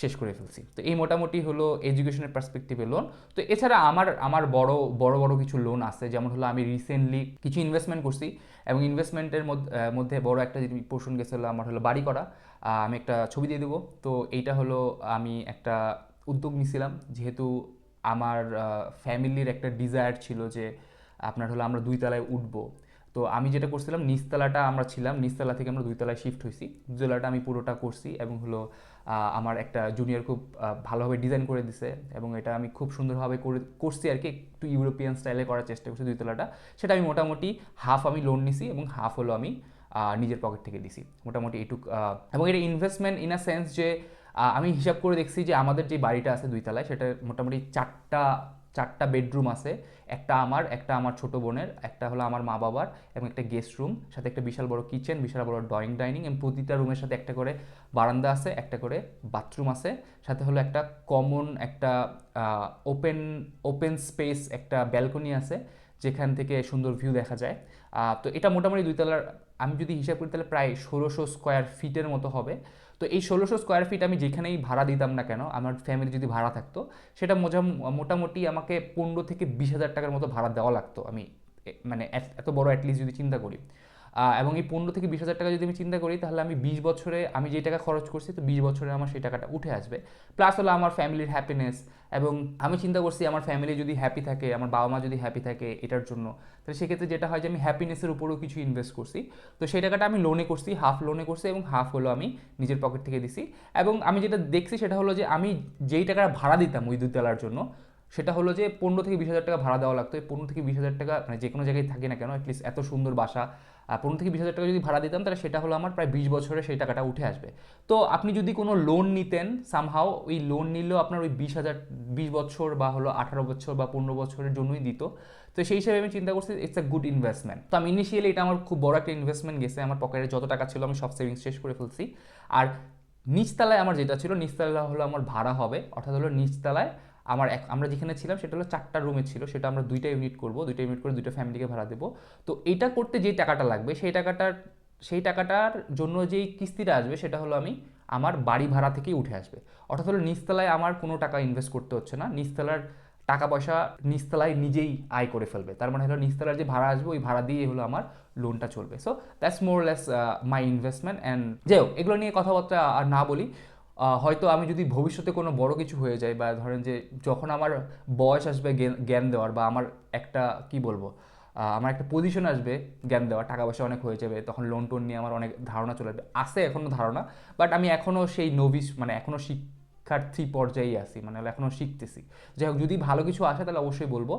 শেষ করে ফেলছি। তো এই মোটামুটি হলো এডুকেশনের পার্সপেক্টিভে লোন তো এছাড়া আমার আমার বড় বড় বড় কিছু লোন আছে। যেমন হলো আমি রিসেন্টলি কিছু ইনভেস্টমেন্ট করছি এবং ইনভেস্টমেন্টের মধ্যে বড় একটা যে পোর্শন গেছে হলো আমার হলো বাড়ি করা। আমি একটা ছবি দিয়ে দেবো। তো এইটা হলো আমি একটা উদ্যোগ নিছিলাম। যেহেতু আমার ফ্যামিলির একটা ডিজায়ার ছিল যে আপনার হলো আমরা দুই তলায় উঠবো। তো আমি যেটা করছিলাম, নিচতলাটা আমরা ছিলাম, নিচতলা থেকে আমরা দুইতলায় শিফট হয়েছি দুতলাটা আমি পুরোটা করছি এবং হলো আমার একটা জুনিয়র খুব ভালোভাবে ডিজাইন করে দিছে এবং এটা আমি খুব সুন্দরভাবে করে, করছি আর কি। একটু ইউরোপিয়ান স্টাইলে করার চেষ্টা করছি দুইতলাটা। সেটা আমি মোটামুটি হাফ আমি লোন নিছি এবং হাফ হলো আমি নিজের পকেট থেকে দিছি। মোটামুটি এটুক এবং এটা ইনভেস্টমেন্ট ইন আ সেন্স যে আমি হিসাব করে দেখছি যে আমাদের যে বাড়িটা আছে দুইতলায়, সেটা মোটামুটি চারটা চারটা বেডরুম আছে। একটা আমার একটা আমার ছোট বোনের, একটা হলো আমার মা বাবার এবং একটা গেস্ট রুম, সাথে একটা বিশাল বড় কিচেন, বিশাল বড় ড্রয়িং, ডাইনিং এবং প্রতিটা রুমের সাথে একটা করে বারান্দা আছে, একটা করে বাথরুম আছে। সাথে হলো একটা কমন একটা ওপেন ওপেন স্পেস একটা ব্যালকনি আছে, যেখান থেকে সুন্দর ভিউ দেখা যায়। তো এটা মোটামুটি দুইতলার আমি যদি হিসাব করি তাহলে প্রায় ষোলোশো স্কোয়ার ফিটের মতো হবে। তো এই ষোলোশো স্কোয়ার ফিট আমি যেখানেই ভাড়া দিতাম না কেন, আমার ফ্যামিলি যদি ভাড়া থাকতো, সেটা মোজা- মোটামুটি আমাকে পনেরো থেকে বিশ হাজার টাকার মতো ভাড়া দেওয়া লাগতো আমি মানে এত- বড় অ্যাটলিস্ট যদি চিন্তা করি। এবং এই পনেরো থেকে বিশ হাজার টাকা যদি আমি চিন্তা করি, তাহলে আমি বিশ বছরে আমি যে টাকা খরচ করছি, তো বিশ বছরে আমার সেই টাকাটা উঠে আসবে। প্লাস হলো আমার ফ্যামিলির হ্যাপিনেস এবং আমি চিন্তা করছি আমার ফ্যামিলি যদি হ্যাপি থাকে, আমার বাবা মা যদি হ্যাপি থাকে এটার জন্য। তাহলে সেক্ষেত্রে যেটা হয় যে আমি হ্যাপিনেসের উপরেও কিছু ইনভেস্ট করছি। তো সেই টাকাটা আমি লোনে করছি হাফ লোনে করছি এবং হাফ হলো আমি নিজের পকেট থেকে দিছি। এবং আমি যেটা দেখছি সেটা হলো যে আমি যেই টাকাটা ভাড়া দিতাম ওই দুতলার জন্য সেটা হলো যে পনেরো থেকে বিশ হাজার টাকা ভাড়া দেওয়া লাগতো। এই পনেরো থেকে বিশ হাজার টাকা মানে যে কোনো জায়গায় থাকি না কেন অ্যাটলিস্ট এত সুন্দর বাসা পনেরো থেকে বিশ হাজার টাকা যদি ভাড়া দিতাম, তাহলে সেটা হলো আমার প্রায় বিশ বছরে সেই টাকাটা উঠে আসবে। তো আপনি যদি কোনো লোন নিতেন সামহাও ওই লোন নিলেও আপনার ওই বিশ হাজার, বিশ বছর বা হলো আঠারো বছর বা পনেরো বছরের জন্যই দিত। তো সেই হিসেবে আমি চিন্তা করছি ইটস আ গুড ইনভেস্টমেন্ট তো আমি ইনিশিয়ালি এটা আমার খুব বড় একটা ইনভেস্টমেন্ট গেছে, আমার পকেটে যত টাকা ছিল আমি সব সেভিংস শেষ করে ফেলছি। আর নিচতলায় আমার যেটা ছিল, নিচতলা হলো আমার ভাড়া হবে, অর্থাৎ হলো নিচতলায় আমার এক আমরা যেখানে ছিলাম সেটা হলো চারটা রুমে ছিল, সেটা আমরা দুইটা ইউনিট করব, দুইটা ইউনিট করে দুইটা ফ্যামিলিকে ভাড়া দেবো। তো এটা করতে যে টাকাটা লাগবে, সেই টাকাটার সেই টাকাটার জন্য যেই কিস্তিটা আসবে সেটা হলো আমি আমার বাড়ি ভাড়া থেকেই উঠে আসবে। অর্থাৎ হলো নিচতলায় আমার কোনো টাকা ইনভেস্ট করতে হচ্ছে না, নিচতলার টাকা পয়সা নিচতলায় নিজেই আয় করে ফেলবে। তার মানে হলো নিচতলার যে ভাড়া আসবে, ওই ভাড়া দিয়ে হলো আমার লোনটা চলবে। So that's more less my investment and যাই হোক, এগুলো নিয়ে কথাবার্তা আর না বলি। হয়তো আমি যদি ভবিষ্যতে কোনো বড় কিছু হয়ে যাই বা ধরেন যে যখন আমার বয়স আসবে জ্ঞান- দেওয়ার বা আমার একটা, কি বলব আমার একটা পজিশন আসবে জ্ঞান দেওয়ার, টাকা পয়সা অনেক হয়ে যাবে, তখন লোন টোন নিয়ে আমার অনেক ধারণা চলে আসবে। আসে এখনও ধারণা বাট আমি এখনও সেই নবিস মানে এখনও শিক্ষার্থী পর্যায়েই আসি মানে এখনও শিখতেছি। যাই হোক, যদি ভালো কিছু আসে তাহলে অবশ্যই বলব।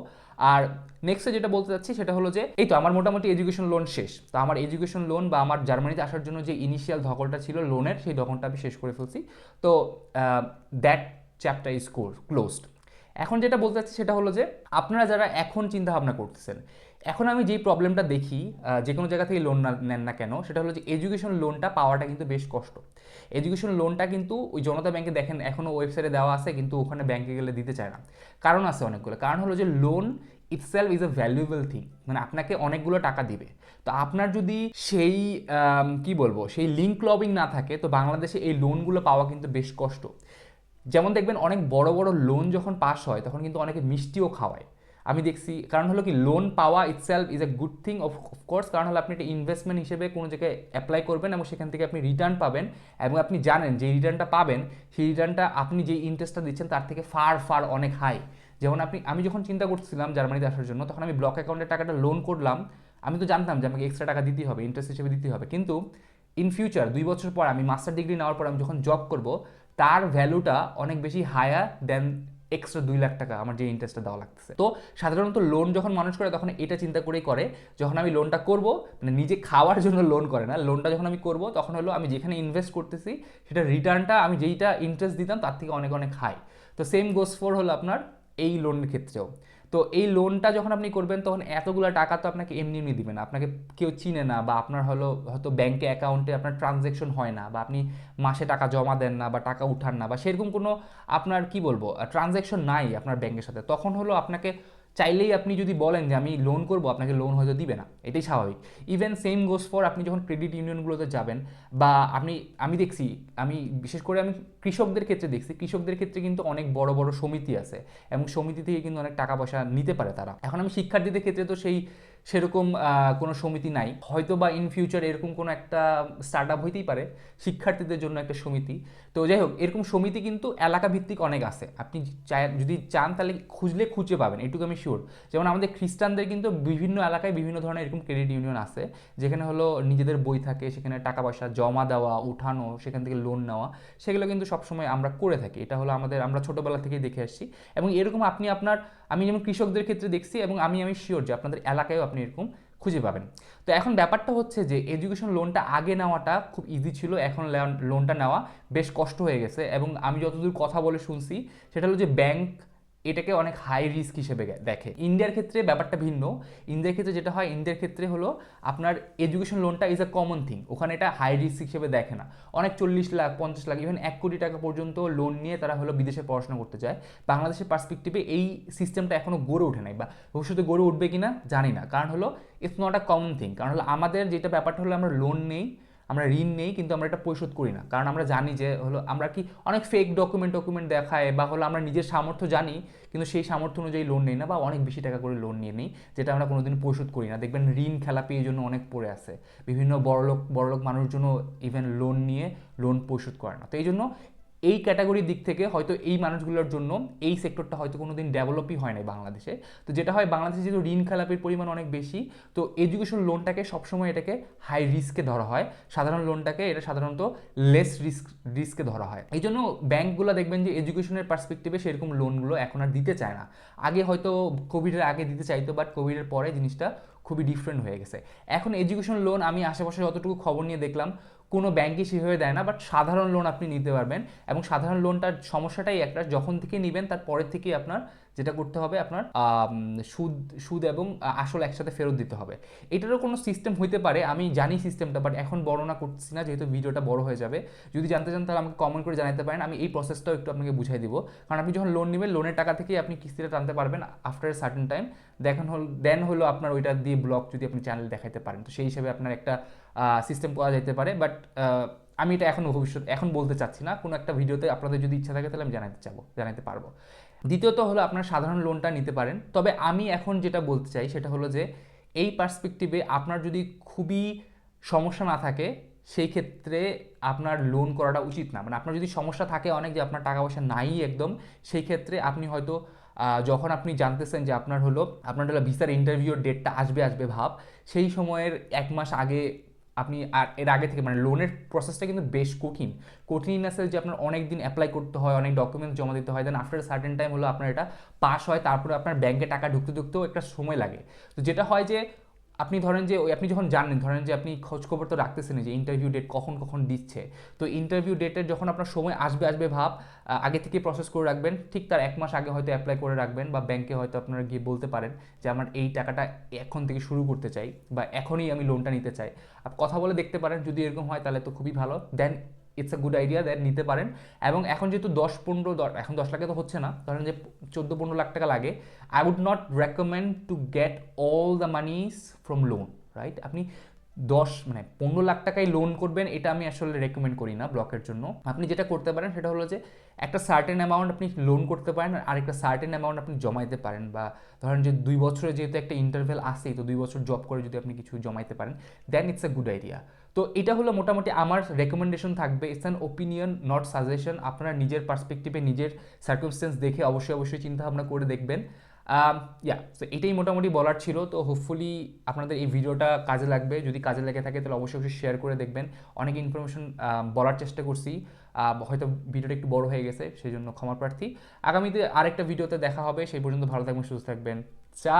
আর নেক্সটে যেটা বলতে চাচ্ছি সেটা হলো যে, এই তো আমার মোটামুটি এডুকেশন লোন শেষ। তো আমার এডুকেশন লোন বা আমার জার্মানিতে আসার জন্য যে ইনিশিয়াল ধকলটা ছিল লোনের সেই ধকলটা আমি শেষ করে ফেলছি। তো that chapter is core closed এখন যেটা বলতে চাচ্ছি সেটা হলো যে, আপনারা যারা এখন চিন্তা ভাবনা করতেছেন, এখন আমি যেই প্রবলেমটা দেখি যে কোনো জায়গা থেকে লোন নেন না কেন, সেটা হলো যে এডুকেশন লোনটা পাওয়াটা কিন্তু বেশ কষ্ট। এডুকেশন লোনটা কিন্তু ওই জনতা ব্যাংকে দেখেন এখনও ওয়েবসাইটে দেওয়া আছে, কিন্তু ওখানে ব্যাংকে গেলে দিতে চায় না। কারণ আছে অনেকগুলো। কারণ হলো যে loan itself is a valuable thing মানে আপনাকে অনেকগুলো টাকা দিবে। তো আপনার যদি সেই কি বলব, সেই লিঙ্ক লবিং না থাকে, তো বাংলাদেশে এই লোনগুলো পাওয়া কিন্তু বেশ কষ্ট। যেমন দেখবেন অনেক বড় বড় লোন যখন পাস হয়, তখন কিন্তু অনেকে মিষ্টিও খাওয়ায়। আমি দেখছি, কারণ হলো কি লোন পাওয়া itself is a good thing of course কারণ হলো আপনি একটা ইনভেস্টমেন্ট হিসেবে কোনো জায়গায় অ্যাপ্লাই করবেন এবং সেখান থেকে আপনি রিটার্ন পাবেন এবং আপনি জানেন যে রিটার্নটা পাবেন, সেই রিটার্নটা আপনি যে ইন্টারেস্টটা দিচ্ছেন তার থেকে ফার ফার অনেক হাই যেমন আপনি, আমি যখন চিন্তা করছিলাম জার্মানিতে আসার জন্য, তখন আমি ব্লক অ্যাকাউন্টের টাকাটা লোন করলাম, আমি তো জানতাম যে আমাকে এক্সট্রা টাকা দিতেই হবে ইন্টারেস্ট হিসেবে দিতে হবে, কিন্তু ইন ফিউচার দুই বছর পর আমি মাস্টার ডিগ্রি নেওয়ার পর আমি যখন জব করব, তার ভ্যালুটা অনেক বেশি হায়ার দেন এক্সট্রা দুই লাখ টাকা আমার যে ইন্টারেস্টটা দেওয়া লাগতেছে। তো সাধারণত লোন যখন মানুষ করে, তখন এটা চিন্তা করেই করে, যখন আমি লোনটা করব মানে নিজে খাওয়ার জন্য লোন করে না লোনটা যখন আমি করব, তখন হলো আমি যেখানে ইনভেস্ট করতেছি, সেটা রিটার্নটা আমি যেইটা ইন্টারেস্ট দিতাম, তার থেকে অনেক অনেক হাই তো সেম গোস ফোর হলো আপনার এই লোনের ক্ষেত্রেও। তো এই লোনটা যখন আপনি করবেন, তখন এতগুলো টাকা তো আপনাকে এমনি এমনি দিবে না। আপনাকে কেউ চিনে না বা আপনার হলো, হয়তো ব্যাংকে অ্যাকাউন্টে আপনার ট্রানজ্যাকশন হয় না বা আপনি মাসে টাকা জমা দেন না বা টাকা উঠান না বা সেরকম কোনো আপনার, কি বলব ট্রানজ্যাকশন নাই আপনার ব্যাংকের সাথে। তখন হলো আপনাকে চাইলেই আপনি যদি বলেন যে আমি লোন করব, আপনাকে লোন হয়তো দিবে না। এটাই স্বাভাবিক। ইভেন সেম গোস ফর আপনি যখন ক্রেডিট ইউনিয়নগুলোতে যাবেন বা আপনি, আমি দেখছি, আমি বিশেষ করে আমি কৃষকদের ক্ষেত্রে দেখছি, কৃষকদের ক্ষেত্রে কিন্তু অনেক বড় বড় সমিতি আছে এবং সমিতি থেকে কিন্তু অনেক টাকা পয়সা নিতে পারে তারা। এখন আমি শিক্ষার্থীদের ক্ষেত্রে তো সেই সেরকম কোনো সমিতি নাই। হয়তো বা ইন ফিউচার এরকম কোনো একটা স্টার্ট আপ হইতেই পারে, শিক্ষার্থীদের জন্য একটা সমিতি। তো যাই হোক, এরকম সমিতি কিন্তু এলাকা ভিত্তিক অনেক আছে। আপনি যদি চান তাহলে খুঁজলে খুঁজে পাবেন, এটুকু আমি শিওর যেমন আমাদের খ্রিস্টানদের কিন্তু বিভিন্ন এলাকায় বিভিন্ন ধরনের এরকম ক্রেডিট ইউনিয়ন আছে, যেখানে হলো নিজেদের বই থাকে, সেখানে টাকা পয়সা জমা দেওয়া, উঠানো, সেখান থেকে লোন নেওয়া, সেগুলো কিন্তু সবসময় আমরা করে থাকি। এটা হলো আমাদের, আমরা ছোটোবেলা থেকেই দেখে আসছি। এবং এরকম আপনি আপনার আমি যেমন কৃষকদের ক্ষেত্রে দেখছি এবং আমি আমি শিওর যে আপনাদের এলাকায়ও আপনি এরকম খুঁজে পাবেন। তো এখন ব্যাপারটা হচ্ছে যে এডুকেশন লোনটা আগে নেওয়াটা খুব ইজি ছিল, এখন লোনটা নেওয়া বেশ কষ্ট হয়ে গেছে এবং আমি যতদূর কথা বলে শুনছি, সেটা হলো যে ব্যাংক এটাকে অনেক হাই রিস্ক হিসেবে দেখে। ইন্ডিয়ার ক্ষেত্রে ব্যাপারটা ভিন্ন। ইন্ডিয়ার ক্ষেত্রে যেটা হয়, ইন্ডিয়ার ক্ষেত্রে হলো আপনার এডুকেশন লোনটা ইজ আ কমন থিং ওখানে এটা হাই রিস্ক হিসেবে দেখে না। অনেক চল্লিশ লাখ, পঞ্চাশ লাখ ইভেন এক কোটি টাকা পর্যন্ত লোন নিয়ে তারা হলো বিদেশে পড়াশোনা করতে চায় বাংলাদেশের পার্সপেক্টিভে এই সিস্টেমটা এখনও গড়ে ওঠে নাই, বা ভবিষ্যতে গড়ে উঠবে কিনা জানি না। কারণ হলো it's not a common thing কারণ হলো, আমাদের যেটা ব্যাপারটা হলো, আমরা লোন নেই। আমরা ঋণ নেই, কিন্তু আমরা এটা পরিশোধ করি না। কারণ আমরা জানি যে হলো আমরা কি অনেক ফেক ডকুমেন্ট ডকুমেন্ট দেখায় বা হলো আমরা নিজের সামর্থ্য জানি, কিন্তু সেই সামর্থ্য অনুযায়ী লোন নেই না বা অনেক বেশি টাকা করে লোন নিয়ে নিই, যেটা আমরা কোনোদিন পরিশোধ করি না। দেখবেন ঋণ খেলাপি এই জন্য অনেক পড়ে আছে। বিভিন্ন বড়লোক বড়লোক মানুষের জন্য ইভেন লোন নিয়ে লোন পরিশোধ করে না। তো এই জন্য এই ক্যাটাগরির দিক থেকে হয়তো এই মানুষগুলোর জন্য এই সেক্টরটা হয়তো কোনো দিন ডেভেলপই হয় নাই বাংলাদেশে। তো যেটা হয়, বাংলাদেশে যেহেতু ঋণ খেলাপির পরিমাণ অনেক বেশি, তো এডুকেশন লোনটাকে সবসময় এটাকে হাই রিস্কে ধরা হয়। সাধারণ লোনটাকে এটা সাধারণত লেস রিস্ক রিস্কে ধরা হয়। এই জন্য ব্যাঙ্কগুলো দেখবেন যে এডুকেশনের পার্সপেক্টিভে সেরকম লোনগুলো এখন আর দিতে চায় না। আগে হয়তো কোভিডের আগে দিতে চাইতো বাট কোভিডের পরে জিনিসটা খুবই ডিফারেন্ট হয়ে গেছে। এখন এডুকেশন লোন আমি আশেপাশে যতটুকু খবর নিয়ে দেখলাম কোনো ব্যাংকই সেভাবে দেয় না বাট সাধারণ লোন আপনি নিতে পারবেন এবং সাধারণ লোনটার সমস্যাটাই একটা, যখন থেকে নেবেন তার পরের থেকেই আপনার যেটা করতে হবে আপনার সুদ সুদ এবং আসল একসাথে ফেরত দিতে হবে। এটারও কোনো সিস্টেম হইতে পারে, আমি জানি সিস্টেমটা বাট এখন বর্ণনা করছি না, যেহেতু ভিডিওটা বড় হয়ে যাবে। যদি জানতে চান তাহলে আমাকে কমেন্ট করে জানাতে পারেন, আমি এই প্রসেসটাও একটু আপনাকে বুঝাই দিব। কারণ আপনি যখন লোন নেবেন লোনের টাকা থেকেই আপনি কিস্তিটা টানতে পারবেন আফটার এ সার্টেন টাইম দেখেন হল দেন হলো আপনার ওইটা দিয়ে ব্লক যদি আপনি চ্যানেল দেখাইতে পারেন। তো সেই হিসেবে আপনার একটা সিস্টেম করা যেতে পারে বাট আমি এটা এখন ভবিষ্যৎ, এখন বলতে চাচ্ছি না, কোনো একটা ভিডিওতে আপনাদের যদি ইচ্ছা থাকে তাহলে আমি জানাতে চাবো জানাতে পারব। দ্বিতীয়ত হলো আপনার সাধারণ লোনটা নিতে পারেন। তবে আমি এখন যেটা বলতে চাই সেটা হলো যে, এই পার্সপেক্টিভে আপনার যদি খুবই সমস্যা না থাকে, সেই ক্ষেত্রে আপনার লোন করাটা উচিত না। মানে আপনার যদি সমস্যা থাকে অনেক যে আপনার টাকা পয়সা নাই একদম, সেই ক্ষেত্রে আপনি হয়তো যখন আপনি জানতেছেন যে আপনার হলো আপনার হলো ভিসার ইন্টারভিউর ডেটটা আসবে আসবে ভাব, সেই সময়ের এক মাস আগে আপনি আর এর আগে থেকে মানে লোনের প্রসেসটা কিন্তু বেশ কঠিন। কঠিন ইন যে আপনার অনেক দিন অ্যাপ্লাই করতে হয়, অনেক ডকুমেন্টস জমা দিতে হয় দেন আফটার সার্টেন টাইম হলো আপনার এটা পাস হয়, তারপরে আপনার ব্যাংকে টাকা ঢুকতে ঢুকতেও একটা সময় লাগে। তো যেটা হয় যে আপনি ধরেন যে ওই, আপনি যখন জানেন ধরেন যে আপনি খোঁজখবর তো রাখতেছেন যে ইন্টারভিউ ডেট কখন কখন দিচ্ছে। তো ইন্টারভিউ ডেটের যখন আপনার সময় আসবে আসবে ভাব আগে থেকে প্রসেস করে রাখবেন, ঠিক তার এক মাস আগে হয়তো অ্যাপ্লাই করে রাখবেন বা ব্যাংকে হয়তো আপনারা গিয়ে বলতে পারেন যে আমার এই টাকাটা এখন থেকে শুরু করতে চাই বা এখনই আমি লোনটা নিতে চাই। কথা বলে দেখতে পারেন, যদি এরকম হয় তাহলে তো খুবই ভালো। Then it's a good idea then নিতে পারেন। এবং এখন যেহেতু দশ পনেরো এখন দশ লাখে তো হচ্ছে না। ধরেন যে চোদ্দ পনেরো লাখ টাকা লাগে। I would not recommend to get all the monies from loan right আপনি দশ মানে পনেরো লাখ টাকায় লোন করবেন, এটা আমি আসলে রেকমেন্ড করি না ব্লকের জন্য। আপনি যেটা করতে পারেন, সেটা হলো যে একটা সার্টেন অ্যামাউন্ট আপনি লোন করতে পারেন আর একটা সার্টেন অ্যামাউন্ট আপনি জমাইতে পারেন। বা ধরেন যে দুই বছরে যেহেতু একটা ইন্টারভেল আসেই তো দুই বছর জব করে যদি আপনি কিছু জমাইতে পারেন then it's a good idea তো এটা হলো মোটামুটি আমার রেকমেন্ডেশন থাকবে। It's an opinion not suggestion আপনারা নিজের পার্সপেক্টিভে নিজের সার্কামস্টেন্স দেখে অবশ্যই অবশ্যই চিন্তা ভাবনা করে দেখবেন। ইয়া তো এটাই মোটামুটি বলার ছিল। তো হোপফুলি আপনাদের এই ভিডিওটা কাজে লাগবে। যদি কাজে লেগে থাকে, তাহলে অবশ্যই অবশ্যই শেয়ার করে দেখবেন। অনেক ইনফরমেশন বলার চেষ্টা করছি। হয়তো ভিডিওটা একটু বড় হয়ে গেছে সেই জন্য ক্ষমা প্রার্থী। আগামীতে আরেকটা ভিডিওতে দেখা হবে। সেই পর্যন্ত ভালো থাকবেন, সুস্থ থাকবেন। চা